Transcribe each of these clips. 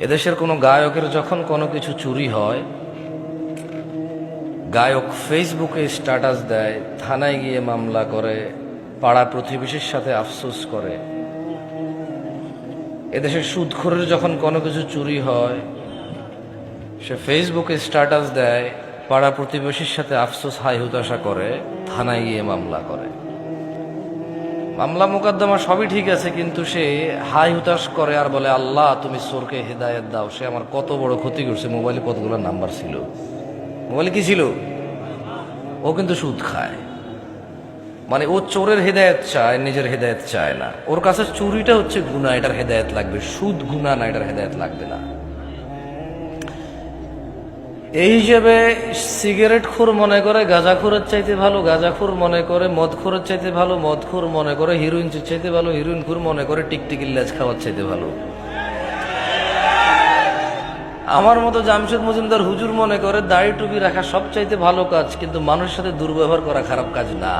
এদেশের কোনো গায়কের যখন কোনো কিছু চুরি হয়, গায়ক ফেসবুকে স্ট্যাটাস দেয়, থানায় গিয়ে মামলা করে, পাড়া প্রতিবেশীর সাথে আফসোস করে। এদেশের সুদখোরের যখন কোনো কিছু চুরি হয়, সে ফেসবুকে স্ট্যাটাস দেয়, পাড়া প্রতিবেশীর সাথে আফসোস হাই হুতাশা করে, থানায় গিয়ে মামলা করে। মামলা মোকদ্দমা সবই ঠিক আছে, কিন্তু সে হাই হুতাশ করে আর বলে, আল্লাহ, তুমি সোরকে হেদায়ত দাও। সে আমার কত বড় ক্ষতি করছে। মোবাইলে কতগুলো নাম্বার ছিল? মোবাইলে কি ছিল? ও কিন্তু সুদ খায়। মানে ও চোরের হেদায়ত চায়, নিজের হেদায়ত চায় না। ওর কাছে চুরিটা হচ্ছে গুণা এটার হেদায়ত লাগবে। সুদ গুণা না, এটার হেদায়ত লাগবে না। এই হিসেবে সিগারেট খুর মনে করে গাঁজাখোরের চাইতে ভালো গাঁজাখোর মনে করে মদখোরের চাইতে ভালো মদখোর মনে করে হিরোইন চাইতে ভালো হিরোইন খুর মনে করে টিকটিকির লেজ খাওয়ার চাইতে ভালো। আমার মতো জামশেদ মজুমদার হুজুর মনে করে, দাড়ি টুপি রাখা সব চাইতে ভালো কাজ, কিন্তু মানুষের সাথে দুর্ব্যবহার করা খারাপ কাজ না।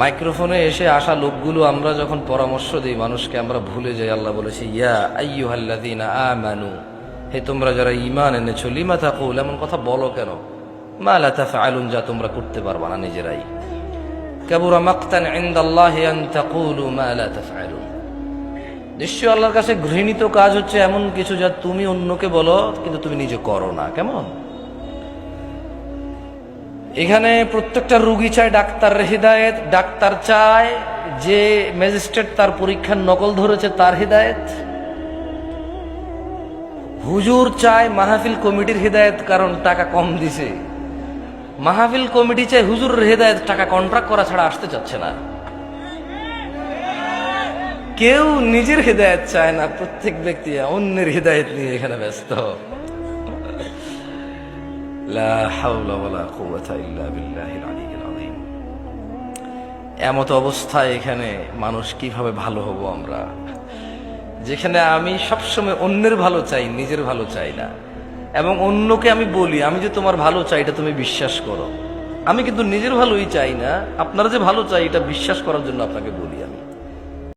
মাইক্রোফোনে এসে আসা লোকগুলো আমরা যখন পরামর্শ দিই, মানুষকে আমরা ভুলে যাই, আল্লাহ বলেছি, ইয়া আইয়ুহাল্লাযীনা আমানু। হে, তোমরা যারা ইমান এনেছো, লিমা তাকুল? এমন কথা বলো কেন? মা লা তাফআলুন, যা তোমরা করতে পারবা না নিজেরাই। কাবুরা মাকতান ইনদাল্লাহি আন তাকুলু মা লা তাফআলুন। নিশ্চয় আল্লাহর কাছে ঘৃণিত কাজ হচ্ছে এমন কিছু যা তুমি অন্যকে বলো, কিন্তু তুমি নিজে করো না। কেমন? এখানে প্রত্যেকটা রুগী চায় ডাক্তার হৃদায়ত, ডাক্তার চায় যে ম্যাজিস্ট্রেট তার পরীক্ষার নকল ধরেছে তার হৃদায়ত। হুজুর চায় মাহফিল কমিটির হৃদায়ত, কারণ টাকা কম দিছে। মাহফিল কমিটি চায় হুজুরের হৃদায়ত, টাকা কন্ট্রাক্ট করা ছাড়া আসতে চাচ্ছে না। কেউ নিজের হৃদায়ত চায় না, প্রত্যেক ব্যক্তি অন্যের হৃদায়ত নিয়ে এখানে ব্যস্ত। এমত অবস্থায় এখানে মানুষ কীভাবে ভালো হব আমরা? যেখানে আমি সবসময় অন্যের ভালো চাই, নিজের ভালো চাই না। এবং অন্যকে আমি বলি, আমি যে তোমার ভালো চাই, এটা তুমি বিশ্বাস করো। আমি কিন্তু নিজের ভালোই চাই না, আপনারা যে ভালো চাই, এটা বিশ্বাস করার জন্য আপনাকে বলি আমি।